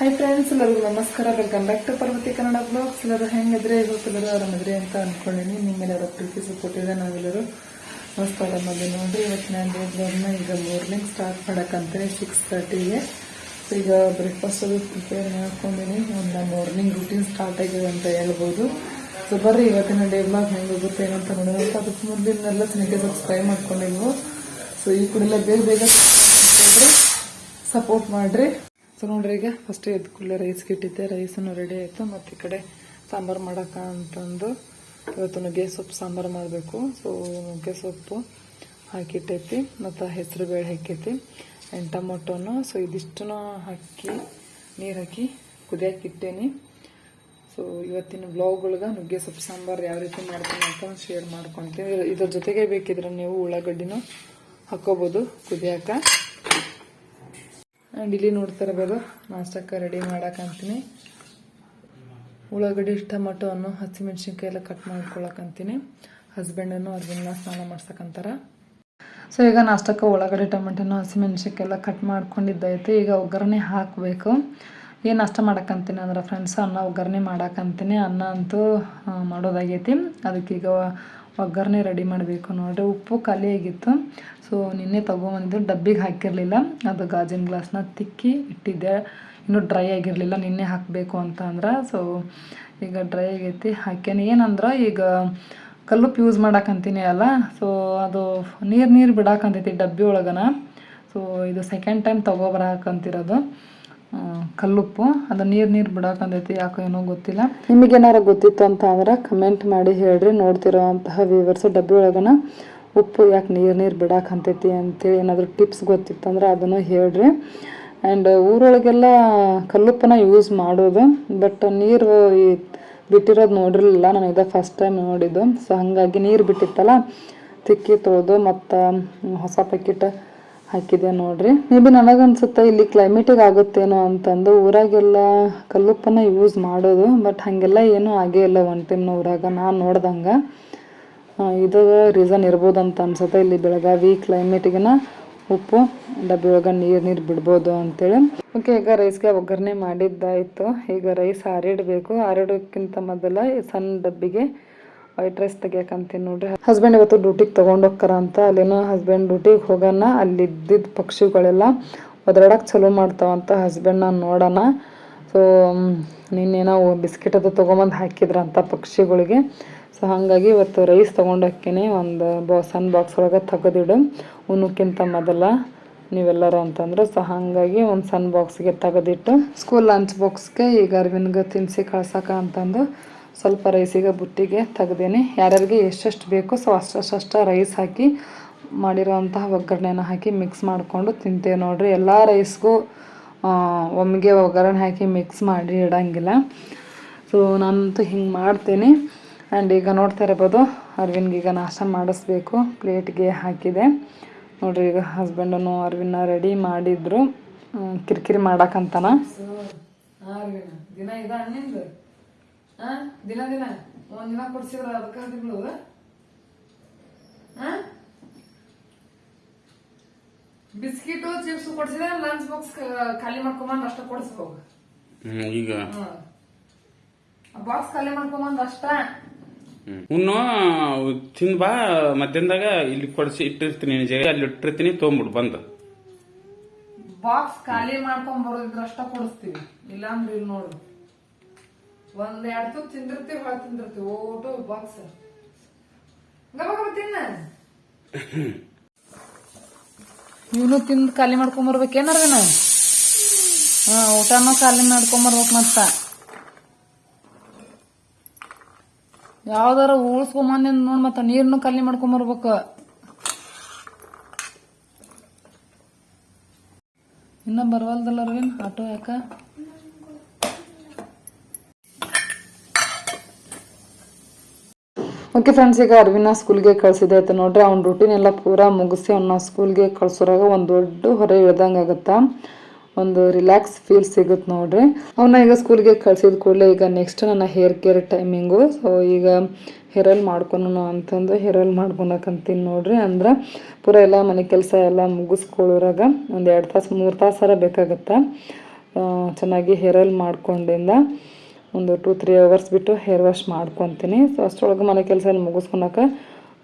Hi friends ಎಲ್ಲರಿಗೂ ನಮಸ್ಕಾರ. Welcome back to Parvathi Kannada blogs ಎಲ್ಲರೂ ಹೆಂಗಿದ್ರೆ? ಇವತ್ತು ಎಲ್ಲರೂ ಆರಾಮದ್ರಿ ಅಂತ ಅನ್ಕೊಂಡಿನಿ. ನಿಮ್ಮೆಲ್ಲರ ಪ್ರೀತಿ ಸಪೋರ್ಟಿದೆ ನಾವೆಲ್ಲರೂ ನಮಸ್ಕಾರ ಆರಾಮಲ್ಲಿ ನೋಡ್ರಿ. ಇವತ್ತು ನಾನು ಬ್ಲಾಗ್ನ ಈಗ ಮಾರ್ನಿಂಗ್ ಸ್ಟಾರ್ಟ್ ಮಾಡಕ್ಕಂತೀನಿ ಸಿಕ್ಸ್ ತರ್ಟಿಗೆ ಈಗ ಬ್ರೇಕ್ಫಾಸ್ಟ್ ಅದು ಪ್ರಿಪೇರ್ ಮಾಡ್ಕೊಂಡಿನಿ. ಒಂದು ಮಾರ್ನಿಂಗ್ ರುಟೀನ್ ಸ್ಟಾರ್ಟ್ ಆಗಿದೆ ಅಂತ ಹೇಳ್ಬೋದು. ಸೊ ಬರ್ರಿ, ಇವತ್ತಿನ ಡೇ ಬ್ಲಾಗ್ ಹೆಂಗೆ ಹೋಗುತ್ತೆ, ಏನಂತ ನೋಡೋಣ ಅಂತ. ಅದಕ್ಕೆ ಮುಂದಿನೆಲ್ಲ ಚೆನ್ನಾಗಿ ಸಬ್ಸ್ಕ್ರೈಬ್ ಮಾಡ್ಕೊಂಡಿದ್ವು ಸೊ ಈ ಕೂಡಲೇ ಬೇಗ ಬೇಗ ಸಪೋರ್ಟ್ ಮಾಡ್ರಿ. ಸೊ ನೋಡ್ರಿ ಈಗ ಫಸ್ಟ್ ಎದ್ದು ಕೂಡಲೇ ರೈಸ್ ಇಟ್ಟಿದ್ದೆ ರೈಸನ್ನು ರೆಡಿ ಆಯಿತು. ಮತ್ತು ಈ ಕಡೆ ಸಾಂಬಾರು ಮಾಡೋಕ್ಕ ಅಂತಂದು ಇವತ್ತು ನುಗ್ಗೆ ಸೊಪ್ಪು, ಸಾಂಬಾರು ಮಾಡಬೇಕು. ಸೊ ನುಗ್ಗೆ ಸೊಪ್ಪು ಹಾಕಿಟ್ಟೈತಿ. ಮತ್ತು ಹೆಸರು ಬೇಳೆ ಹಾಕೈತಿ. ಆ್ಯಂಡ್ ಟೊಮೊಟೊನು ಸೊ ಇದಿಷ್ಟನ್ನು ಹಾಕಿ, ನೀರು ಹಾಕಿ ಕುದಿಯಕ್ಕೆ ಇಟ್ಟೇನಿ. ಸೊ ಇವತ್ತಿನ ಬ್ಲೌಗಳ್ಗೆ ನುಗ್ಗೆ ಸೊಪ್ಪು, ಸಾಂಬಾರು ಯಾವ ರೀತಿ ಮಾಡ್ತೀನಿ ಅಂತ ಶೇರ್ ಮಾಡ್ಕೊತೀನಿ. ಇದ್ರ ಜೊತೆಗೆ ಬೇಕಿದ್ರೆ ನೀವು ಉಳ್ಳಾಗಡ್ಡಿನೂ ಹಾಕೋಬೋದು ಕುದಿಯಾಕ ಆ್ಯಂಡ್ ಇಲ್ಲಿ ನೋಡ್ತಾರೆ ಇರ್ಬೋದು ನಾಷ್ಟಕ್ಕೆ ರೆಡಿ ಮಾಡಕ್ಕಂತೀನಿ ಉಳ್ಳಾಗಡ್ಡಿ ಹಸಿ ಹಸಿಮೆಣ್ಸಿನ್ಕಾಯಿ ಎಲ್ಲ ಕಟ್ ಮಾಡ್ಕೊಳಕಂತೀನಿ ಹಸ್ಬೆಂಡನ್ನು ಅರ್ಜುನ ಸ್ನಾನ ಮಾಡ್ಸಕ್ಕಂತಾರ ಸೊ ಈಗ ನಾಷ್ಟಕ್ಕೆ ಉಳ್ಳಾಗಡ್ಡೆ, ಟೊಮೆಟೊನು ಹಸಿಮೆಣ್ಸಿನ್ಕಾಯೆಲ್ಲ ಕಟ್ ಮಾಡ್ಕೊಂಡಿದ್ದೈತೆ ಈಗ ಒಗ್ಗರಣೆ ಹಾಕಬೇಕು. ಏನು ನಾಷ್ಟ ಮಾಡಕ್ಕಂತೀನಿ ಅಂದ್ರೆ ಫ್ರೆಂಡ್ಸ್ ಅನ್ನ ಒಗ್ಗರಣೆ ಮಾಡಕ್ಕಂತೀನಿ ಅನ್ನ ಅಂತೂ ಮಾಡೋದಾಗೈತಿ. ಅದಕ್ಕೀಗ ಒಗ್ಗರಣೆ ರೆಡಿ ಮಾಡಬೇಕು. ನೋಡಿರಿ, ಉಪ್ಪು ಖಾಲಿ ಆಗಿತ್ತು. ಸೊ ನಿನ್ನೆ ತೊಗೊಂಬಂದಿದ್ದು ಡಬ್ಬಿಗೆ ಹಾಕಿರಲಿಲ್ಲ. ಅದು ಗಾಜಿನ ಗ್ಲಾಸ್ನ ತಿಕ್ಕಿ ಇಟ್ಟಿದ್ದೆ. ಇನ್ನೂ ಡ್ರೈ ಆಗಿರಲಿಲ್ಲ. ನಿನ್ನೆ ಹಾಕಬೇಕು ಅಂತ ಅಂದ್ರೆ. ಸೊ ಈಗ ಡ್ರೈ ಆಗೈತಿ. ಹಾಕ್ಯಾನ. ಏನಂದ್ರೆ, ಈಗ ಕಲ್ಲುಪ್ಪು ಯೂಸ್ ಮಾಡಕ್ಕಂತೀನಿ ಅಲ್ಲ. ಸೊ ಅದು ನೀರು ನೀರು ಬಿಡಾಕಂತೈತಿ ಡಬ್ಬಿ ಒಳಗನ ಸೊ ಇದು ಸೆಕೆಂಡ್ ಟೈಮ್ ತೊಗೊಬರಾಕಂತಿರೋದು ಕಲ್ಲುಪ್ಪು. ಅದು ನೀರು ನೀರು ಬಿಡಾಕಂದೈತಿ ಯಾಕೋ ಏನೋ ಗೊತ್ತಿಲ್ಲ. ನಿಮಗೇನಾರ ಗೊತ್ತಿತ್ತು ಅಂತ ಅಂದ್ರೆ ಕಮೆಂಟ್ ಮಾಡಿ ಹೇಳ್ರಿ ನೋಡ್ತಿರೋಂತಹ ವಿವರ್ಸ್ ಡಬ್ಬಿ ಒಳಗನ. ಉಪ್ಪು ಯಾಕೆ ನೀರು ನೀರು ಬಿಡಾಕಂತೈತಿ ಅಂತೇಳಿ ಏನಾದರೂ ಟಿಪ್ಸ್ ಗೊತ್ತಿತ್ತಂದ್ರೆ ಅದನ್ನು ಹೇಳ್ರಿ. ಆ್ಯಂಡ್ ಊರೊಳಗೆಲ್ಲ ಕಲ್ಲುಪ್ಪನ ಯೂಸ್ ಮಾಡೋದು ಬಟ್ ನೀರು ಈ ಬಿಟ್ಟಿರೋದು ನೋಡಿರಲಿಲ್ಲ, ನಾನು ಇದ ಫಸ್ಟ್ ಟೈಮ್ ನೋಡಿದ್ದು. ಸೊ ಹಾಗಾಗಿ ನೀರು ಬಿಟ್ಟಿತ್ತಲ್ಲ, ತಿಕ್ಕಿ ತೊಳೆದು ಮತ್ತು ಹೊಸ ಪ್ಯಾಕೆಟ್ ಹಾಕಿದೆ ನೋಡ್ರಿ. ಮೇ ಬಿ ನನಗನ್ಸುತ್ತೆ ಇಲ್ಲಿ ಕ್ಲೈಮೇಟಿಗೆ ಆಗುತ್ತೇನೋ ಅಂತಂದು ಊರಾಗೆಲ್ಲ ಕಲ್ಲುಪ್ಪನ್ನ ಯೂಸ್ ಮಾಡೋದು ಬಟ್ ಹಾಗೆಲ್ಲ ಏನೂ ಆಗೇ ಇಲ್ಲ ಒನ್ ಟೈಮ್ ಊರಾಗ ನಾನು ನೋಡ್ದಂಗೆ. ಇದು ರೀಸನ್ ಇರ್ಬೋದು ಅಂತ ಅನ್ಸುತ್ತೆ. ಇಲ್ಲಿ ಬೆಳಗಾವಿ ಕ್ಲೈಮೇಟಿಗೆನ ಉಪ್ಪು ಡಬ್ಬಿ ಒಳಗೆ ನೀರು ನೀರು ಬಿಡ್ಬೋದು ಅಂತೇಳಿ. ಓಕೆ ಈಗ ರೈಸ್ಗೆ ಒಗ್ಗರಣೆ ಮಾಡಿದ್ದಾಯಿತು. ಈಗ ರೈಸ್ ಆರಿಡಬೇಕು. ಆರಿಡೋಕ್ಕಿಂತ ಮೊದಲ ಸಣ್ಣ ಡಬ್ಬಿಗೆ ವೈಟ್ ರೈಸ್ ತೆಗಿಯಕಂತೀನಿ ನೋಡ್ರಿ. ಹಸ್ಬೆಂಡ್ ಇವತ್ತು ಡ್ಯೂಟಿಗೆ ತೊಗೊಂಡೋಗ್ತಾರ ಅಂತ. ಅಲ್ಲೇನೋ ಹಸ್ಬೆಂಡ್ ಡ್ಯೂಟಿಗೆ ಹೋಗೋಣ, ಅಲ್ಲಿ ಇದ್ದಿದ್ದ ಪಕ್ಷಿಗಳೆಲ್ಲ ಒದರಾಡಕ್ಕೆ ಚಲೋ ಮಾಡ್ತಾವಂತ ಹಸ್ಬೆಂಡ್ ನಾನು ನೋಡೋಣ. ಸೊ ನಿನ್ನೇನೋ ಬಿಸ್ಕೆಟ್ ಅದು ತೊಗೊಂಬಂದು ಹಾಕಿದ್ರಂತ ಪಕ್ಷಿಗಳಿಗೆ. ಸೊ ಹಾಗಾಗಿ ಇವತ್ತು ರೈಸ್ ತೊಗೊಂಡೋಕ್ಕೇನೆ ಒಂದು ಬಾ, ಸಣ್ಣ ಬಾಕ್ಸ್ ಒಳಗೆ ತೆಗೆದಿಡು. ಉಣ್ಣಕ್ಕಿಂತ ಮೊದಲ ನೀವೆಲ್ಲರೂ ಅಂತಂದ್ರೆ. ಸೊ ಹಾಗಾಗಿ ಒಂದು ಸಣ್ಣ ಬಾಕ್ಸ್ಗೆ ತೆಗೆದಿಟ್ಟು ಸ್ಕೂಲ್ ಲಂಚ್ ಬಾಕ್ಸ್ಗೆ ಈಗ ಅರವಿಂದ್ಗೆ ತಿನ್ನಿಸಿ ಕಳ್ಸೋಕೆ ಅಂತಂದು ಸ್ವಲ್ಪ ರೈಸಿಗೆ ಬುಟ್ಟಿಗೆ ತೆಗ್ದೇನೆ. ಯಾರ್ಯಾರಿಗೆ ಎಷ್ಟೆಷ್ಟು ಬೇಕೋ ಸೊ ಅಷ್ಟಷ್ಟು ರೈಸ್ ಹಾಕಿ ಮಾಡಿರೋವಂತಹ ಒಗ್ಗರಣೆನ ಹಾಕಿ ಮಿಕ್ಸ್ ಮಾಡಿಕೊಂಡು ತಿಂತೇವೆ ನೋಡ್ರಿ. ಎಲ್ಲ ರೈಸ್ಗೂ ಒಮ್ಮಿಗೆ ಒಗ್ಗರಣೆ ಹಾಕಿ ಮಿಕ್ಸ್ ಮಾಡಿ ಇಡಂಗಿಲ್ಲ. ಸೊ ನಾನಂತೂ ಹಿಂಗೆ ಮಾಡ್ತೀನಿ. ಆ್ಯಂಡ್ ಈಗ ನೋಡ್ತಾ ಇರ್ಬೋದು ಈಗ ನಾಷ್ಟ ಮಾಡಿಸ್ಬೇಕು. ಪ್ಲೇಟ್ಗೆ ಹಾಕಿದೆ. ನೋಡ್ರಿ, ಈಗ ಹಸ್ಬೆಂಡನು ಅರವಿಂದ ರೆಡಿ ಮಾಡಿದ್ರು. ಕಿರಿಕಿರಿ ಮಾಡಕ್ಕಂತಾನ ದಿನ ದಿನ ದಿನ. ಒಂದ್ ದಿನ ಕೊಡ್ಸಿದ್ರ ಅದಕ್ಕೆ ತಿಂಗಳು ಬಿಸ್ಕಿಟು ಚಿಪ್ಸ್ ಕೊಡ್ಸಿದ್ರೆ ಲಂಚ್ ಬಾಕ್ಸ್ ಖಾಲಿ ಮಾಡ್ಕೊಂಬಂದ್ ಅಷ್ಟ ಕೊಡಿಸ್ಬೇಕು. ಈಗ? ಬಾಕ್ಸ್ ಖಾಲಿ ಮಾಡ್ಕೊಂಬಂದ್ ಅಷ್ಟ. ಉಣ್ಣು ತಿಂದ್ ಬಾ ಮಧ್ಯಾಹ್ನದಾಗ ಇಲ್ಲಿ ಕೊಡಿಸಿ ಇಟ್ಟಿರ್ತೀನಿ ನಿಜ ಜಾಗ ಅಲ್ಲಿ ಇಟ್ಟಿರ್ತೀನಿ ತೊಗೊಂಬಿಡು ಬಂದು. ಬಾಕ್ಸ್ ಖಾಲಿ ಮಾಡ್ಕೊಂಡ್ ಬರೋದಿದ್ರ ಅಷ್ಟ ಕೊಡಿಸ್ತೀವಿ. ಇಲ್ಲಾಂದ್ರೆ ಇಲ್ಲಿ ನೋಡು. ಒಂದ್ ಎರಡು ತುತ್ತು ಹೊಳ ತಿಂದಿರ್ತೀವಿ. ಓಟು ಬಾಕ್ಸ್ ತಿನ್ನ. ಇವನು ತಿಂದು ಖಾಲಿ ಮಾಡ್ಕೊಂಡ್ ಬರ್ಬೇಕೇನಾರ ನಾವು ಹಾ, ಊಟನೂ ಖಾಲಿ ಮಾಡ್ಕೊಂಡ್ ಬರ್ಬೇಕು ಮತ್ತ. ಯಾವ್ದಾರ ಉಳಿಸ್ಕೊಂಬಂದ್ ನೋಡ್ ಮತ್ತ, ನೀರ್ನು ಖಾಲಿ ಮಾಡ್ಕೊಂಡ್ ಬರ್ಬೇಕು. ಇನ್ನ ಬರ್ವಲ್ದಲ್ಲ ಅರವಿಂದ್ ಆಟೋ ಯಾಕ? ಓಕೆ ಫ್ರೆಂಡ್ಸ್ ಈಗ ಅರವಿನ ಸ್ಕೂಲ್ಗೆ ಕಳಿಸಿದೆ ಆಯ್ತು ನೋಡ್ರಿ, ಅವ್ನ ರೂಟೀನ್ ಎಲ್ಲ ಪೂರಾ ಮುಗಿಸಿ ಅವ್ನ ಸ್ಕೂಲ್ಗೆ ಕಳ್ಸೋರಾಗ ಒಂದು ದೊಡ್ಡ ಹೊರೆ ಇಳ್ದಂಗೆ ಆಗುತ್ತಾ? ಒಂದು ರಿಲ್ಯಾಕ್ಸ್ ಫೀಲ್ ಸಿಗುತ್ತೆ ನೋಡ್ರಿ. ಅವನ್ನ ಈಗ ಸ್ಕೂಲ್ಗೆ ಕಳ್ಸಿದ ಕೂಡಲೇ ಈಗ ನೆಕ್ಸ್ಟ್ ನನ್ನ ಹೇರ್ ಕೇರ್ ಟೈಮಿಂಗು ಸೊ ಈಗ ಹೇರ್ ಆಯಿಲ್ ಮಾಡ್ಕೊಳೋಣ ಅಂತಂದು ಹೇರ್ ಆಯಿಲ್ ಮಾಡ್ಕೊಳಕಂತೀನಿ ನೋಡ್ರಿ. ಅಂದ್ರೆ ಪೂರ ಎಲ್ಲ ಮನೆ ಕೆಲಸ ಎಲ್ಲ ಮುಗಿಸ್ಕೊಳ್ಳೋರಾಗ ಒಂದು ಎರಡು ತಾಸು, ಮೂರು ತಾಸಾರ ಬೇಕಾಗತ್ತೆ? ಚೆನ್ನಾಗಿ ಹೇರ್ ಆಯಿಲ್ ಮಾಡ್ಕೊಂಡಿಂದ. ಒಂದು ಟೂ ತ್ರೀ ಅವರ್ಸ್ ಬಿಟ್ಟು ಹೇರ್ ವಾಶ್ ಮಾಡ್ಕೊತೀನಿ. ಸೊ ಅಷ್ಟರೊಳಗೆ ಮನೆ ಕೆಲಸ ಮುಗಿಸ್ಕೊಳಕ್ಕೆ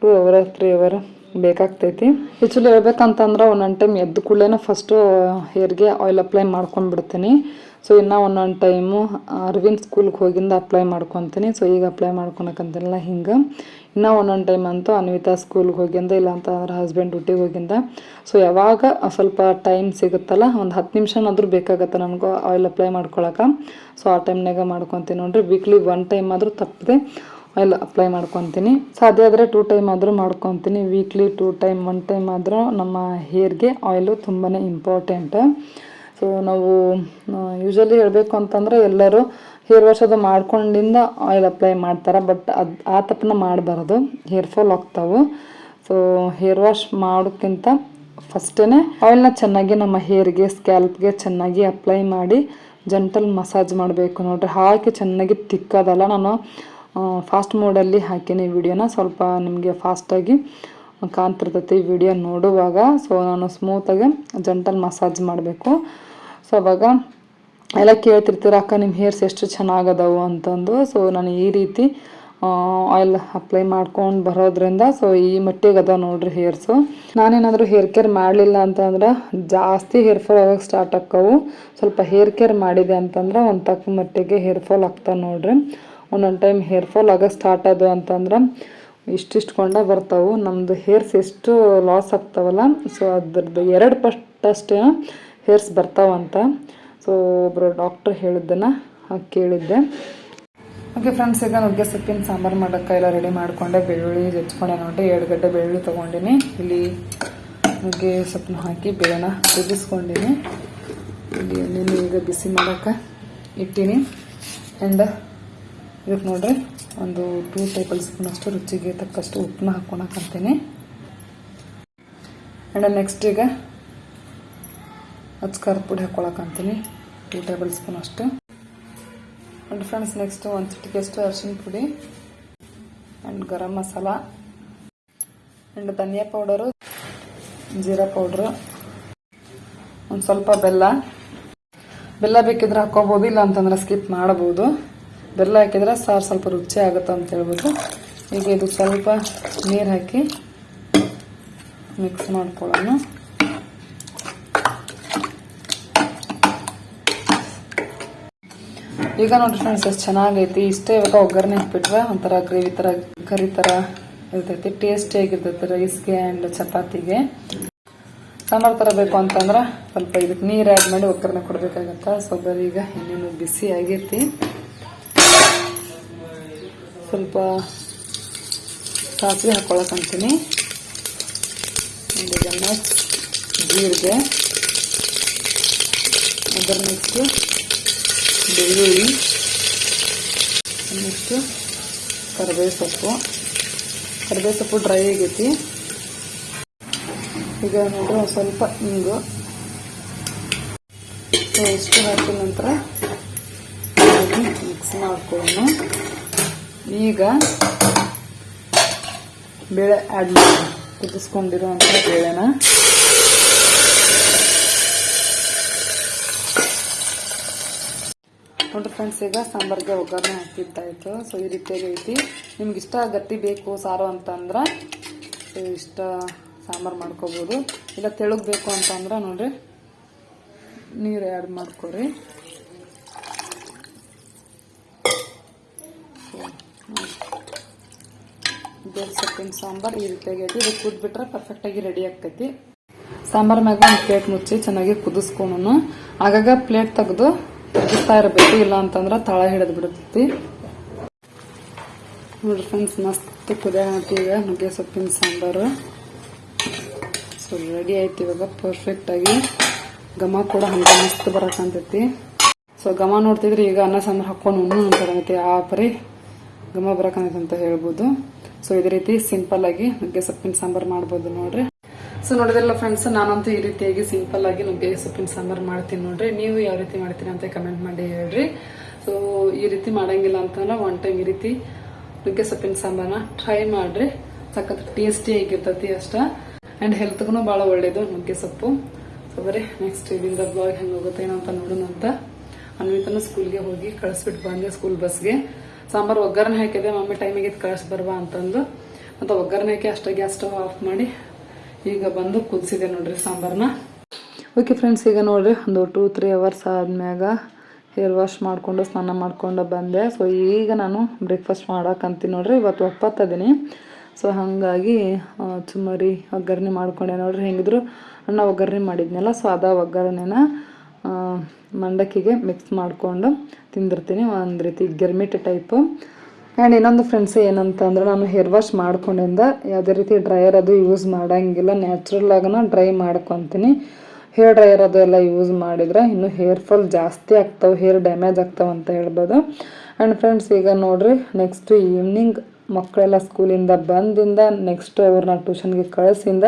ಟೂ ಅವರ್ ತ್ರೀ ಅವರ್ ಬೇಕಾಗ್ತೈತಿ. ಆ್ಯಕ್ಚುಲಿ ಹೇಳ್ಬೇಕಂತಂದ್ರೆ ಒಂದೊಂದು ಟೈಮ್ ಎದ್ದು ಕೂಡಲೇ ಫಸ್ಟು ಹೇರ್ಗೆ ಆಯಿಲ್ ಅಪ್ಲೈ ಮಾಡ್ಕೊಂಡ್ಬಿಡ್ತೀನಿ. ಸೊ ಇನ್ನೂ ಒಂದೊಂದು ಟೈಮು ಅರವಿಂದ್ ಸ್ಕೂಲ್ಗೆ ಹೋಗಿಂದ ಅಪ್ಲೈ ಮಾಡ್ಕೊತೀನಿ. ಸೊ ಈಗ ಅಪ್ಲೈ ಮಾಡ್ಕೊಳಕಂತಿಲ್ಲ ಹಿಂಗೆ. ಇನ್ನೂ ಒಂದೊಂದು ಟೈಮ್ ಅಂತೂ ಅನ್ವಿತಾ ಸ್ಕೂಲ್ಗೆ ಹೋಗಿಂದ ಇಲ್ಲ ಅಂತಂದ್ರೆ ಹಸ್ಬೆಂಡ್ ಡ್ಯೂಟಿಗೆ ಹೋಗಿಂದ. ಸೊ ಯಾವಾಗ ಸ್ವಲ್ಪ ಟೈಮ್ ಸಿಗುತ್ತಲ್ಲ, ಒಂದು ಹತ್ತು ನಿಮಿಷನಾದರೂ ಬೇಕಾಗತ್ತೆ ನನಗೂ ಆಯಿಲ್ ಅಪ್ಲೈ ಮಾಡ್ಕೊಳಕ್ಕೆ ಸೊ ಆ ಟೈಮ್ನಾಗ ಮಾಡ್ಕೊತೀನಿ ನೋಡ್ರಿ. ವೀಕ್ಲಿ ಒನ್ ಟೈಮ್ ಆದರೂ ತಪ್ಪದೆ. ಆಯಿಲ್ ಅಪ್ಲೈ ಮಾಡ್ಕೊತೀನಿ. ಸಾಧ್ಯ ಆದರೆ ಟೂ ಟೈಮ್ ಆದರೂ ಮಾಡ್ಕೊತೀನಿ. Weekly two time one time ಆದರೂ ನಮ್ಮ ಹೇರ್ಗೆ ಆಯಿಲು ತುಂಬಾ ಇಂಪಾರ್ಟೆಂಟ್ ಸೊ ನಾವು ಯೂಶಲಿ ಹೇಳಬೇಕು ಅಂತಂದ್ರೆ ಎಲ್ಲರೂ ಹೇರ್ ವಾಶ್ ಅದು ಮಾಡ್ಕೊಂಡಿಂದ ಆಯಿಲ್ ಅಪ್ಲೈ ಮಾಡ್ತಾರೆ. ಬಟ್ ಅದು, ಆ ತಪ್ಪನ್ನ ಮಾಡಬಾರ್ದು. ಹೇರ್ ಫಾಲ್ ಆಗ್ತಾವೆ. ಸೊ ಹೇರ್ ವಾಶ್ ಮಾಡೋಕ್ಕಿಂತ ಫಸ್ಟೇ ಆಯಿಲ್ನ ಚೆನ್ನಾಗಿ ನಮ್ಮ ಹೇರ್ಗೆ ಸ್ಕ್ಯಾಲ್ಪ್ಗೆ ಚೆನ್ನಾಗಿ ಅಪ್ಲೈ ಮಾಡಿ ಜಂಟಲ್ ಮಸಾಜ್ ಮಾಡಬೇಕು ನೋಡ್ರಿ. ಹಾಕಿ ಚೆನ್ನಾಗಿ ತಿಕ್ಕೋದಲ್ಲ ನಾನು ಫಾಸ್ಟ್ ಮೋಡಲ್ಲಿ ಹಾಕೀನಿ ವಿಡಿಯೋನ ಸ್ವಲ್ಪ ನಿಮಗೆ ಫಾಸ್ಟಾಗಿ ಕಾಣ್ತಿರ್ತೈತಿ ವಿಡಿಯೋ ನೋಡುವಾಗ ಸೊ ನಾನು ಸ್ಮೂತಾಗಿ ಜಂಟಲ್ ಮಸಾಜ್ ಮಾಡಬೇಕು. ಸೊ ಅವಾಗ ಎಲ್ಲ ಕೇಳ್ತಿರ್ತೀರ, ಅಕ್ಕ ನಿಮ್ಮ ಹೇರ್ಸ್ ಎಷ್ಟು ಚೆನ್ನಾಗದವು? ಅಂತಂದು. ಸೊ ನಾನು ಈ ರೀತಿ ಆಯಿಲ್ ಅಪ್ಲೈ ಮಾಡ್ಕೊಂಡು ಬರೋದ್ರಿಂದ ಸೊ ಈ ಮಟ್ಟಿಗೆ ಅದ ನೋಡ್ರಿ ಹೇರ್ಸು ನಾನೇನಾದರೂ ಹೇರ್ ಕೇರ್ ಮಾಡಲಿಲ್ಲ ಅಂತಂದ್ರೆ, ಜಾಸ್ತಿ ಹೇರ್ ಫಾಲ್ ಆಗೋಕೆ ಸ್ಟಾರ್ಟ್ ಆಕ್ಕವು ಸ್ವಲ್ಪ ಹೇರ್ ಕೇರ್ ಮಾಡಿದೆ ಅಂತಂದ್ರೆ, ಒಂದು ತಕ್ಕ ಮಟ್ಟಿಗೆ ಹೇರ್ ಫಾಲ್ ಆಗ್ತಾವೆ ನೋಡ್ರಿ. ಒಂದೊಂದು ಟೈಮ್ ಹೇರ್ ಫಾಲ್ ಆಗೋ ಸ್ಟಾರ್ಟ್ ಆದವು ಅಂತಂದ್ರೆ ಇಷ್ಟಿಷ್ಟು ಕೊಂಡ ಬರ್ತಾವೆ. ನಮ್ಮದು ಹೇರ್ಸ್ ಎಷ್ಟು ಲಾಸ್ ಆಗ್ತಾವಲ್ಲ ಸೊ ಅದ್ರದ್ದು ಎರಡು ಪಟ್ಟಷ್ಟೇ ಹೇರ್ಸ್ ಬರ್ತಾವಂತ ಸೊ ಒಬ್ಬರು ಡಾಕ್ಟ್ರ್ ಹೇಳಿದ್ದನ್ನು ಕೇಳಿದ್ದೆ. ಓಕೆ ಫ್ರೆಂಡ್ಸ್ ಈಗ ನುಗ್ಗೆ ಸೊಪ್ಪಿನ ಸಾಂಬಾರು ಮಾಡೋಕ್ಕೆ ಎಲ್ಲ ರೆಡಿ ಮಾಡಿಕೊಂಡೆ. ಬೆಳ್ಳುಳ್ಳಿ ಹೆಚ್ಕೊಂಡೆ ನೋಡಿ ಎರಡು ಗಡ್ಡೆ ಬೆಳ್ಳುಳ್ಳಿ ತೊಗೊಂಡಿನಿ. ಇಲ್ಲಿ ನುಗ್ಗೆ ಸೊಪ್ಪನ್ನ ಹಾಕಿ ಬೇಳೆನ ಕುದಿಸ್ಕೊಂಡಿನಿ. ಇಲ್ಲಿ ಎಣ್ಣೆನ ಈಗ ಬಿಸಿ ಮಾಡೋಕ್ಕೆ ಇಟ್ಟಿನಿ. ಆ್ಯಂಡ್ ಇದಕ್ಕೆ ನೋಡ್ರಿ, ಒಂದು ಟೂ ಟೇಬಲ್ ಸ್ಪೂನ್ ಅಷ್ಟು ರುಚಿಗೆ ತಕ್ಕಷ್ಟು ಉಪ್ಪನ್ನ ಹಾಕ್ಕೊಳಕಂತೀನಿ ಆ್ಯಂಡ್ ನೆಕ್ಸ್ಟ್ ಈಗ ಅಚ್ಕಾರ ಪುಡಿ ಹಾಕ್ಕೊಳಕಂತೀನಿ ಟೂ ಟೇಬಲ್ ಸ್ಪೂನ್ ಅಷ್ಟು. ಆ್ಯಂಡ್ ಫ್ರೆಂಡ್ಸ್ ನೆಕ್ಸ್ಟ್ ಒಂದು ಚಿಟಿಕೆಷ್ಟು ಅರ್ಶಿನ ಪುಡಿ ಆ್ಯಂಡ್ ಗರಂ ಮಸಾಲ ಆ್ಯಂಡ್ ಧನಿಯಾ ಪೌಡರು ಜೀರಾ ಪೌಡ್ರು ಒಂದು ಸ್ವಲ್ಪ ಬೆಲ್ಲ. ಬೆಲ್ಲ ಬೇಕಿದ್ರೆ ಹಾಕೋಬೋದು ಇಲ್ಲ ಅಂತಂದ್ರೆ ಸ್ಕಿಪ್ ಮಾಡಬಹುದು. ಬೆಲ್ಲ ಹಾಕಿದ್ರೆ ಸಾರು ಸ್ವಲ್ಪ ರುಚಿ ಆಗುತ್ತೆ ಅಂತ ಹೇಳ್ಬಿಟ್ಟು ಈಗ ಇದು ಸ್ವಲ್ಪ ನೀರು ಹಾಕಿ ಮಿಕ್ಸ್ ಮಾಡ್ಕೊಳ್ಳೋಣ. ಈಗ ನೋಡ್ರಿ ಫ್ರೆಂಡ್ಸ್ ಎಷ್ಟು ಚೆನ್ನಾಗೈತಿ. ಇಷ್ಟೇ ಇವಾಗ ಒಗ್ಗರಣೆ ಹಾಕ್ಬಿಟ್ರೆ ಒಂಥರ ಗ್ರೇವಿ ಥರ ಕರಿ ಥರ ಇರ್ತೈತಿ. ಟೇಸ್ಟಿ ಆಗಿರ್ತೈತಿ ರೈಸ್ಗೆ ಆ್ಯಂಡ್ ಚಪಾತಿಗೆ. ಸಾಂಬಾರು ಥರ ಬೇಕು ಅಂತಂದ್ರೆ ಸ್ವಲ್ಪ ಇದಕ್ಕೆ ನೀರು ಆ್ಯಡ್ ಮಾಡಿ ಒಗ್ಗರಣೆ ಕೊಡಬೇಕಾಗತ್ತೆ. ಸೊ ಈಗ ಇನ್ನೇನು ಬಿಸಿ ಆಗೈತಿ. ಸ್ವಲ್ಪ ಸಾಸಿವೆ ಹಾಕ್ಕೊಳಕಂತೀನಿ ಒಂದು ನೆಕ್ಸ್ಟ್ ಜೀರಿಗೆ ಅದರ ನೆಕ್ಸ್ಟು ಬೆಳ್ಳುಳ್ಳಿ ನೆಕ್ಸ್ಟು ಕರಿಬೇವು ಸೊಪ್ಪು ಕರಿಬೇವು ಸೊಪ್ಪು ಡ್ರೈ ಆಗೈತಿ. ಈಗ ಒಂದು ಸ್ವಲ್ಪ ಹಿಂಗು. ಇಷ್ಟು ಹಾಕಿದ ನಂತರ ಮಿಕ್ಸ್ ಮಾಡ್ಕೊಳ್ಳೋಣ. ಈಗ ಬೇಳೆ ಆ್ಯಡ್ ಮಾಡಿ ಕುದಿಸ್ಕೊಂಡಿರುವಂಥ ಬೇಳೆನ. ನೋಡ್ರಿ ಫ್ರೆಂಡ್ಸ್ ಈಗ ಸಾಂಬಾರಿಗೆ ಒಗ್ಗರಣೆ ಹಾಕಿದ್ದಾಯ್ತು ಸೊ ಈ ರೀತಿಯಾಗಿ ಐತಿ. ನಿಮ್ಗೆ ಇಷ್ಟ ಗಟ್ಟಿ ಬೇಕು, ಸಾರು ಅಂತಂದ್ರೆ, ಸೊ, ಇಷ್ಟ ಸಾಂಬಾರು ಮಾಡ್ಕೋಬೋದು. ಇಲ್ಲ ತೆಳುಗ್ ಬೇಕು ಅಂತಂದ್ರೆ, ನೋಡ್ರಿ, ನೀರು ಆ್ಯಡ್ ಮಾಡ್ಕೊರಿ. ಬೇರೆ ಸೊಪ್ಪಿನ ಸಾಂಬಾರು ಈ ರೀತಿಯಾಗಿ ಇದು ಕುದ್ಬಿಟ್ರೆ ಪರ್ಫೆಕ್ಟಾಗಿ ರೆಡಿ ಆಗ್ತೈತಿ. ಸಾಂಬಾರ್ ಮ್ಯಾಗ ಒಂದು ಪ್ಲೇಟ್ ಮುಚ್ಚಿ ಚೆನ್ನಾಗಿ ಕುದಿಸ್ಕೊಳೋಣ. ಆಗಾಗ ಪ್ಲೇಟ್ ತೆಗೆದು ಕುದಿಸ್ತಾ ಇರಬೇಕು. ಇಲ್ಲ ಅಂತಂದ್ರೆ ತಳ ಹಿಡಿದು ಬಿಡ್ತೈತಿ. ನೋಡ್ರಿ ಫ್ರೆಂಡ್ಸ್ ಮಸ್ತ್ ಕುದಿಯ ಈಗ ನುಗ್ಗೆ ಸೊಪ್ಪಿನ ಸಾಂಬಾರು. ಸೊ ರೆಡಿ ಆಯ್ತು ಇವಾಗ. ಪರ್ಫೆಕ್ಟ್ ಆಗಿ ಘಮ ಕೂಡ ಹಂಗೆ ಮಸ್ತ್ ಬರಕಂತೈತಿ ಸೊ ಘಮ ನೋಡ್ತಿದ್ರೆ ಈಗ ಅನ್ನ ಸಾಂಬಾರು ಹಾಕೊಂಡು ಉಣ್ಣು ಅಂತ ಆ ಪರಿ ಘಮ ಬರಕಂತೈತೆ ಅಂತ ಹೇಳ್ಬೋದು. ಸೊ ಇದೇ ರೀತಿ ಸಿಂಪಲ್ ಆಗಿ ನುಗ್ಗೆ ಸೊಪ್ಪಿನ ಸಾಂಬಾರು ಮಾಡ್ಬೋದು ನೋಡ್ರಿ. ಸೊ ನೋಡಿದ್ರಲ್ಲ ಫ್ರೆಂಡ್ಸ್ ನಾನಂತೂ ಈ ರೀತಿಯಾಗಿ ಸಿಂಪಲ್ ಆಗಿ ನುಗ್ಗೆ ಸೊಪ್ಪಿನ ಸಾಂಬಾರು ಮಾಡ್ತೀನಿ ನೋಡ್ರಿ. ನೀವು ಯಾವ ರೀತಿ ಮಾಡ್ತೀರಾ ಅಂತ ಕಮೆಂಟ್ ಮಾಡಿ ಹೇಳ್ರಿ. ಸೊ ಈ ರೀತಿ ಮಾಡಂಗಿಲ್ಲ ಅಂತಂದ್ರೆ ಒನ್ ಟೈಮ್ ಈ ರೀತಿ ನುಗ್ಗೆ ಸೊಪ್ಪಿನ ಸಾಂಬಾರನ್ನ ಟ್ರೈ ಮಾಡ್ರಿ. ಸಖತ್ ಟೇಸ್ಟಿ ಆಗಿರ್ತತಿ ಅಷ್ಟ. ಅಂಡ್ ಹೆಲ್ತ್ಗೂ ಭಾಳ ಒಳ್ಳೇದು ನುಗ್ಗೆ ಸೊಪ್ಪು. ಸೊ ಬರೀ ನೆಕ್ಸ್ಟ್ ಇದರಿಂದ ಬ್ಲಾಗ್ ಹೆಂಗೆ ಹೋಗುತ್ತೆ ಅಂತ ನೋಡೋಣ ಅಂತ. ಅನ್ವಿತನ ಸ್ಕೂಲ್ಗೆ ಹೋಗಿ ಕಳಿಸ್ಬಿಟ್ಟು ಬಂದೆ ಸ್ಕೂಲ್ ಬಸ್ಗೆ ಸಾಂಬಾರು ಒಗ್ಗರಣೆ ಹಾಕಿದೆ, ಮಮ್ಮಿ ಟೈಮಿಗೆ ಕಳ್ಸಿ ಬರ್ಬಾ ಅಂತಂದು. ಮತ್ತು ಒಗ್ಗರಣೆ ಹಾಕಿ ಅಷ್ಟೇ ಗ್ಯಾಸ್ ಸ್ಟವ್ ಆಫ್ ಮಾಡಿ ಈಗ ಬಂದು ಕುದಿಸಿದೆ ನೋಡ್ರಿ ಸಾಂಬಾರನ್ನ ಓಕೆ ಫ್ರೆಂಡ್ಸ್ ಈಗ ನೋಡ್ರಿ ಒಂದು ಟೂ ತ್ರೀ ಅವರ್ಸ್ ಆದ್ಮ್ಯಾಗ ಹೇರ್ ವಾಶ್ ಮಾಡಿಕೊಂಡು, ಸ್ನಾನ ಮಾಡಿಕೊಂಡು ಬಂದೆ. ಸೊ ಈಗ ನಾನು ಬ್ರೇಕ್ಫಾಸ್ಟ್ ಮಾಡೋಕ್ಕಂತೀನಿ ನೋಡ್ರಿ. ಇವತ್ತು ಒಪ್ಪತ್ತದೀನಿ. ಸೊ ಹಾಗಾಗಿ ಚುಮರಿ ಒಗ್ಗರಣೆ ಮಾಡ್ಕೊಂಡೆ ನೋಡ್ರಿ. ಹೆಂಗಿದ್ರು ಅಣ್ಣ ಒಗ್ಗರಣೆ ಮಾಡಿದ್ನಲ್ಲ ಸೊ ಅದ ಒಗ್ಗರಣೆನ ಮಂಡಕ್ಕಿಗೆ ಮಿಕ್ಸ್ ಮಾಡಿಕೊಂಡು ತಿಂದಿರ್ತೀನಿ. ಒಂದು ರೀತಿ ಗಿರ್ಮಿಟ್ ಟೈಪು ಆ್ಯಂಡ್ ಇನ್ನೊಂದು ಫ್ರೆಂಡ್ಸ್ ಏನಂತ ಅಂದರೆ ನಾನು ಹೇರ್ ವಾಶ್ ಮಾಡ್ಕೊಂಡಿಂದ ಯಾವುದೇ ರೀತಿ ಡ್ರೈಯರ್ ಅದು ಯೂಸ್ ಮಾಡೋಂಗಿಲ್ಲ. ನ್ಯಾಚುರಲ್ ಆಗನ ಡ್ರೈ ಮಾಡ್ಕೊತೀನಿ. ಹೇರ್ ಡ್ರೈಯರ್ ಅದು ಎಲ್ಲ ಯೂಸ್ ಮಾಡಿದ್ರೆ ಇನ್ನೂ ಹೇರ್ ಫಾಲ್ ಜಾಸ್ತಿ ಆಗ್ತಾವೆ ಹೇರ್ ಡ್ಯಾಮೇಜ್ ಆಗ್ತಾವೆ ಅಂತ ಹೇಳ್ಬೋದು. ಆ್ಯಂಡ್ ಫ್ರೆಂಡ್ಸ್ ಈಗ ನೋಡಿರಿ ನೆಕ್ಸ್ಟ್ ಈವ್ನಿಂಗ್ ಮಕ್ಕಳೆಲ್ಲ ಸ್ಕೂಲಿಂದ ಬಂದಿಂದ ನೆಕ್ಸ್ಟ್ ಅವ್ರನ್ನ ಟ್ಯೂಷನ್ಗೆ ಕಳಿಸಿಂದ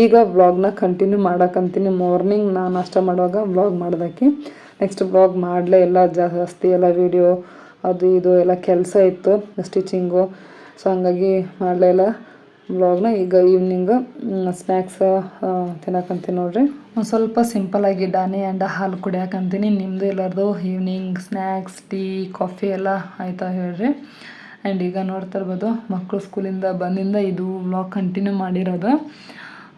ಈಗ ವ್ಲಾಗ್ನ ಕಂಟಿನ್ಯೂ ಮಾಡಕ್ಕಂತೀನಿ ಮಾರ್ನಿಂಗ್ ನಾನು ನಾಷ್ಟ ಮಾಡುವಾಗ ವ್ಲಾಗ್ ಮಾಡೋದಕ್ಕೆ. ನೆಕ್ಸ್ಟ್ ವ್ಲಾಗ್ ಮಾಡಲೇ ಎಲ್ಲ ಜಾಸ್ತಿ ಎಲ್ಲ ವಿಡಿಯೋ ಅದು ಇದು ಎಲ್ಲ ಕೆಲಸ ಇತ್ತು ಸ್ಟಿಚಿಂಗು ಸೊ ಹಂಗಾಗಿ ಮಾಡಲೇ ಇಲ್ಲ ವ್ಲಾಗ್ನ ಈಗ ಈವ್ನಿಂಗ್ ಸ್ನ್ಯಾಕ್ಸ್ ತಿನ್ನಕಂತೀನಿ ನೋಡ್ರಿ. ಒಂದು ಸ್ವಲ್ಪ ಸಿಂಪಲಾಗಿ ಡಾನಿ ಆ್ಯಂಡ್ ಹಾಲು ಕುಡಿಯಾಕಂತೀನಿ. ನಿಮ್ಮದು ಎಲ್ಲರದು ಈವ್ನಿಂಗ್ ಸ್ನ್ಯಾಕ್ಸ್ ಟೀ ಕಾಫಿ ಎಲ್ಲ ಆಯ್ತಾ ಹೇಳ್ರಿ. ಆ್ಯಂಡ್ ಈಗ ನೋಡ್ತಾ ಇರ್ಬೋದು ಮಕ್ಕಳು ಸ್ಕೂಲಿಂದ ಬಂದಿಂದ ಇದು ವ್ಲಾಗ್ ಕಂಟಿನ್ಯೂ ಮಾಡಿರೋದು.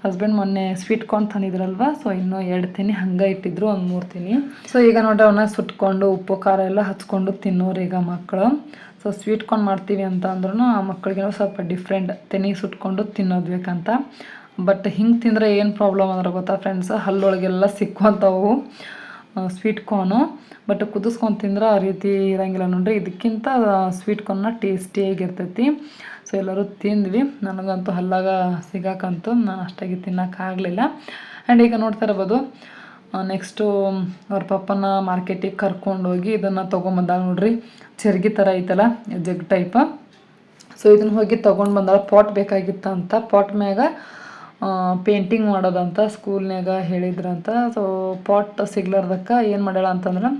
ಹಸ್ಬೆಂಡ್ ಮೊನ್ನೆ ಸ್ವೀಟ್ ಕಾರ್ನ್ ತಂದಿದ್ರಲ್ವ? ಸೊ ಇನ್ನೂ ಎರಡು ತಿನಿ ಹಂಗೆ ಇಟ್ಟಿದ್ರು, ಒಂದು ಮೂರು ತಿನಿ ಸೊ ಈಗ ನೋಡ್ರಿ ಅವನ್ನ ಸುಟ್ಕೊಂಡು, ಉಪ್ಪು, ಖಾರ ಎಲ್ಲ ಹಚ್ಕೊಂಡು ತಿನ್ನೋರು ಈಗ ಮಕ್ಕಳು ಸೊ ಸ್ವೀಟ್ ಕಾರ್ನ್ ಮಾಡ್ತೀವಿ ಅಂತ ಅಂದ್ರೂ ಆ ಮಕ್ಕಳಿಗೆ ಸ್ವಲ್ಪ ಡಿಫ್ರೆಂಟ್ ತೆನಿ ಸುಟ್ಕೊಂಡು ತಿನ್ನೋದು ಬೇಕಂತ. ಬಟ್ ಹಿಂಗೆ ತಿಂದರೆ ಏನು ಪ್ರಾಬ್ಲಮ್ ಅಂದ್ರೆ ಗೊತ್ತಾ ಫ್ರೆಂಡ್ಸ್ ಹಲ್ಲೊಳಗೆಲ್ಲ ಸಿಕ್ಕುವಂಥವು ಸ್ವೀಟ್ ಕಾರ್ನು ಬಟ್ ಕುದಿಸ್ಕೊಂಡು ತಿಂದ್ರೆ ಆ ರೀತಿ ಇರಂಗಿಲ್ಲ ನೋಡ್ರಿ. ಇದಕ್ಕಿಂತ ಸ್ವೀಟ್ ಕಾರ್ನ ಟೇಸ್ಟಿಯಾಗಿರ್ತೈತಿ ಸೊ ಎಲ್ಲರೂ ತಿಂದ್ವಿ. ನನಗಂತೂ ಹಲ್ಲಾಗ ಸಿಗಾಕಂತೂ ನಾನು ಅಷ್ಟಾಗಿ ತಿನ್ನೋಕ್ಕಾಗಲಿಲ್ಲ. ಆ್ಯಂಡ್ ಈಗ ನೋಡ್ತಾ ಇರ್ಬೋದು ನೆಕ್ಸ್ಟು ಅವ್ರ ಪಪ್ಪನ ಮಾರ್ಕೆಟಿಗೆ ಕರ್ಕೊಂಡೋಗಿ ಇದನ್ನು ತೊಗೊಂಬಂದಾಗ ನೋಡ್ರಿ. ಚರ್ಗಿ ಥರ ಐತಲ್ಲ, ಜಗ್ ಟೈಪ ಸೊ ಇದನ್ನ ಹೋಗಿ ತೊಗೊಂಡು ಬಂದಾಗ ಪಾಟ್ ಬೇಕಾಗಿತ್ತಂತ ಪಾಟ್ ಮ್ಯಾಗ ಪೇಂಟಿಂಗ್ ಮಾಡೋದಂತ ಸ್ಕೂಲ್ನ್ಯಾಗ ಹೇಳಿದ್ರಂತ. ಸೊ ಪಾಟ್ ಸಿಗ್ಲಾರ್ದಕ್ಕೆ ಏನು ಮಾಡ್ಯಾಳ ಅಂತಂದ್ರೆ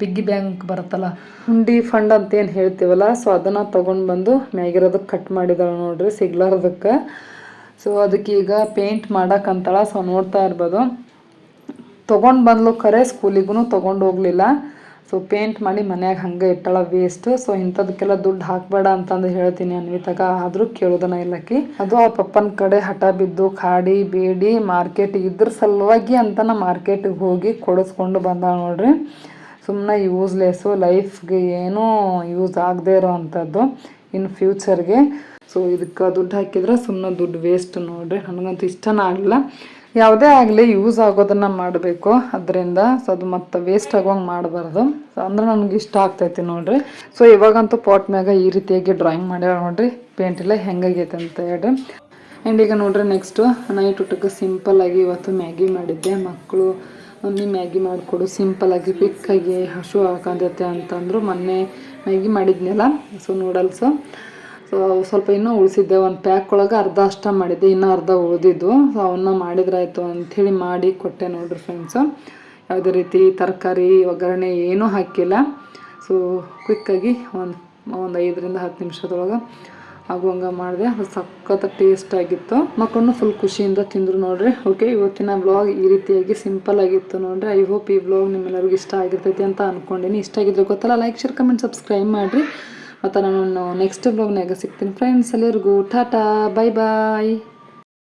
ಪಿಗ್ಗಿ ಬ್ಯಾಂಕ್ ಬರುತ್ತಲ್ಲ. ಹುಂಡಿ ಫಂಡ್ ಅಂತ ಏನು ಹೇಳ್ತೀವಲ್ಲ, ಸೊ ಅದನ್ನು ತೊಗೊಂಡು ಬಂದು ಮ್ಯಾಗಿರೋದಕ್ಕೆ ಕಟ್ ಮಾಡಿದಾಳೆ ನೋಡ್ರಿ, ಸಿಗ್ಲಾರ್ದಕ್ಕೆ. ಸೊ ಅದಕ್ಕೆ ಈಗ ಪೇಂಟ್ ಮಾಡೋಕ್ಕಂತಳ ಸೊ ನೋಡ್ತಾ ಇರ್ಬೋದು. ತೊಗೊಂಡು ಬಂದ್ಲು ಕರೆ ಸ್ಕೂಲಿಗೂ ತೊಗೊಂಡು ಹೋಗಲಿಲ್ಲ. ಸೊ ಪೇಂಟ್ ಮಾಡಿ ಮನ್ಯಾಗ ಹಂಗೆ ಇಟ್ಟಳ ವೇಸ್ಟ್ ಸೊ ಇಂಥದಕ್ಕೆಲ್ಲ ದುಡ್ಡು ಹಾಕಬೇಡ ಅಂತಂದು ಹೇಳ್ತೀನಿ ಅನ್ವಿತಾಗ ಆದರೂ ಕೇಳೋದನ್ನ ಇಲ್ಲಕ್ಕಿ ಅದು ಆ ಪಪ್ಪನ ಕಡೆ ಹಠ ಬಿದ್ದು ಕಾಡಿ ಬೇಡಿ ಮಾರ್ಕೆಟ್ ಇದ್ರ ಸಲುವಾಗಿ ಅಂತ ನಾ ಮಾರ್ಕೆಟಿಗೆ ಹೋಗಿ ಕೊಡಿಸ್ಕೊಂಡು ಬಂದ ನೋಡ್ರಿ. ಸುಮ್ಮನೆ ಯೂಸ್ಲೆಸ್ಸು ಲೈಫ್ಗೆ ಏನೂ ಯೂಸ್ ಆಗದೇ ಇರೋ ಅಂಥದ್ದು ಇನ್ನು ಫ್ಯೂಚರ್ಗೆ ಸೊ ಇದಕ್ಕೆ ದುಡ್ಡು ಹಾಕಿದ್ರೆ ಸುಮ್ಮನೆ ದುಡ್ಡು ವೇಸ್ಟ್ ನೋಡ್ರಿ. ನನಗಂತೂ ಇಷ್ಟನೇ ಆಗಲಿಲ್ಲ. ಯಾವುದೇ ಆಗಲಿ ಯೂಸ್ ಆಗೋದನ್ನು ಮಾಡಬೇಕು. ಅದರಿಂದ ಸೊ ಅದು ಮತ್ತೆ ವೇಸ್ಟ್ ಆಗೋಂಗೆ ಮಾಡಬಾರ್ದು. ಸೊ ಅಂದ್ರೆ ನನಗೆ ಇಷ್ಟ ಆಗ್ತೈತಿ ನೋಡ್ರಿ. ಸೊ ಇವಾಗಂತೂ ಪಾಟ್ ಮ್ಯಾಗ ಈ ರೀತಿಯಾಗಿ ಡ್ರಾಯಿಂಗ್ ಮಾಡ್ಯಾರ ನೋಡ್ರಿ. ಪೇಂಟ್ ಎಲ್ಲ ಹೆಂಗಾಗೈತೆ ಅಂತ ಹೇಳಿ ಆ್ಯಂಡ್ ಈಗ ನೋಡ್ರಿ ನೆಕ್ಸ್ಟು ನೈಟ್ ಊಟಕ್ಕೆ ಸಿಂಪಲ್ಲಾಗಿ ಇವತ್ತು ಮ್ಯಾಗಿ ಮಾಡಿದ್ದೆ. ಮಕ್ಕಳು ಮಮ್ಮಿ ಮ್ಯಾಗಿ ಮಾಡಿಕೊಡು ಸಿಂಪಲ್ಲಾಗಿ ಕ್ವಿಕ್ಕಾಗಿ ಹಸು ಹಾಕಂದೈತೆ ಅಂತಂದ್ರು ಮೊನ್ನೆ ಮ್ಯಾಗಿ ಮಾಡಿದ್ನಲ್ಲ ಸೊ ನೂಡಲ್ಸ್ ಸೊ ಸ್ವಲ್ಪ ಇನ್ನೂ ಉಳಿಸಿದ್ದೆ, ಒಂದು ಪ್ಯಾಕ್ ಒಳಗೆ ಅರ್ಧ ಅಷ್ಟ ಮಾಡಿದ್ದೆ, ಇನ್ನೂ ಅರ್ಧ ಉಳಿದಿದ್ದು. ಸೊ ಅವನ್ನ ಮಾಡಿದ್ರಾಯ್ತು ಅಂಥೇಳಿ ಮಾಡಿ ಕೊಟ್ಟೆ ನೋಡ್ರಿ ಫ್ರೆಂಡ್ಸು ಯಾವುದೇ ರೀತಿ ತರಕಾರಿ, ಒಗ್ಗರಣೆ ಏನೂ ಹಾಕಿಲ್ಲ. ಸೊ ಕ್ವಿಕ್ಕಾಗಿ ಒಂದು ಒಂದು ಐದರಿಂದ ಹತ್ತು ನಿಮಿಷದೊಳಗೆ ಆಗುವಂಗೆ ಮಾಡಿದೆ. ಅದು ಸಖತ್ ಟೇಸ್ಟ್ ಆಗಿತ್ತು. ಮಕ್ಕಳನ್ನು ಫುಲ್ ಖುಷಿಯಿಂದ ತಿಂದರು ನೋಡ್ರಿ. ಓಕೆ ಇವತ್ತಿನ ವ್ಲಾಗ್ ಈ ರೀತಿಯಾಗಿ ಸಿಂಪಲ್ ಆಗಿತ್ತು ನೋಡ್ರಿ. ಐ ಹೋಪ್ ಈ ವ್ಲಾಗ್ ನಿಮ್ಮೆಲ್ಲರಿಗೂ ಇಷ್ಟ ಆಗಿರ್ತೈತಿ ಅಂತ ಅನ್ಕೊಂಡಿನಿ. ಇಷ್ಟ ಆಗಿದ್ರೆ ಗೊತ್ತಲ್ಲ ಲೈಕ್ ಶೇರ್ ಕಮೆಂಟ್ ಸಬ್ಸ್ಕ್ರೈಬ್ ಮಾಡಿರಿ. ಮತ್ತು ನಾನು ನೆಕ್ಸ್ಟ್ ವ್ಲಾಗ್ನಾಗ ಸಿಗ್ತೀನಿ ಫ್ರೆಂಡ್ಸ್ ಎಲ್ಲರಿಗೂ. Tata bye bye